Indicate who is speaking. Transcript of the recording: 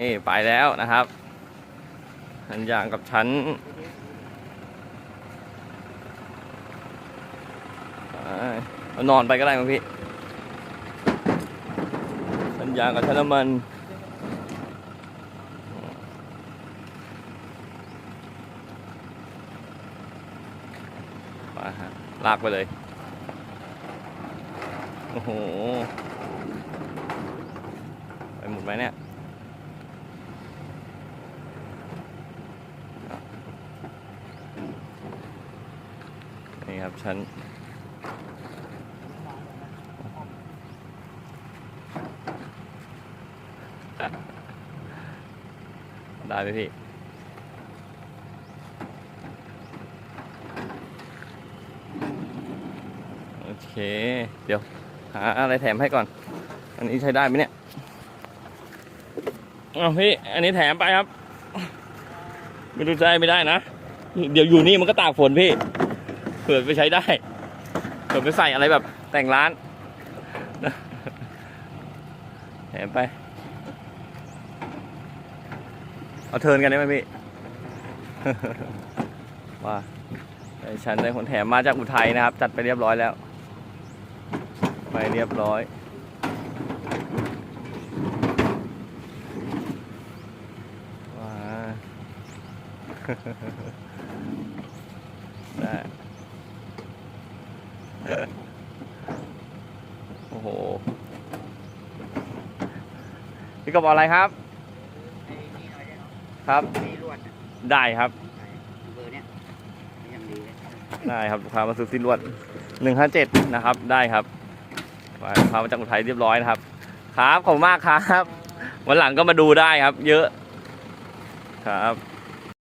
Speaker 1: นี่ไปแล้วนะครับอันยางกับชั้นเอานอนไปก็ได้มั้งพี่ชั้นยางกับชั้นน้ำมันลากไปเลย โอ้โห ไปหมดไหมเนี่ย นี่ครับชั้นได้ไหมพี่โอเค เดี๋ยว หาอะไรแถมให้ก่อน อันนี้ใช้ได้ไหมเนี่ยเอาพี่ อันนี้แถมไปครับ ไม่รู้จไม่ได้นะ เดี๋ยวอยู่นี่มันก็ตากฝนพี่ เผื่อไปใช้ได้เผื่อไปใส่อะไรแบบแต่งร้านแถมไป เอาเทินกันได้ไหมพี่ว่าไอ้ฉันได้คนแถมมาจากอุทัยนะครับ จัดไปเรียบร้อยแล้ว ไปเรียบร้อยว้าได้ โอ้โห พี่กบบอกอะไรครับ
Speaker 2: ไอ้นี่หน่อยได้เนาะ
Speaker 1: ครับ
Speaker 2: ไอ้ลวดน่ะ
Speaker 1: ได้ครับ
Speaker 2: เบอร์เนี้ยยังดีเลย
Speaker 1: ได้ครับลูกค้ามาซื้อสิ้นลวดหนึ่งห้าเจ็ดนะครับ ได้ครับมาลูกค้ามาจากอุทัยเรียบร้อยนะครับ ครับ ขอบคุณมากครับ วันหลังก็มาดูได้ครับ เยอะ ครับ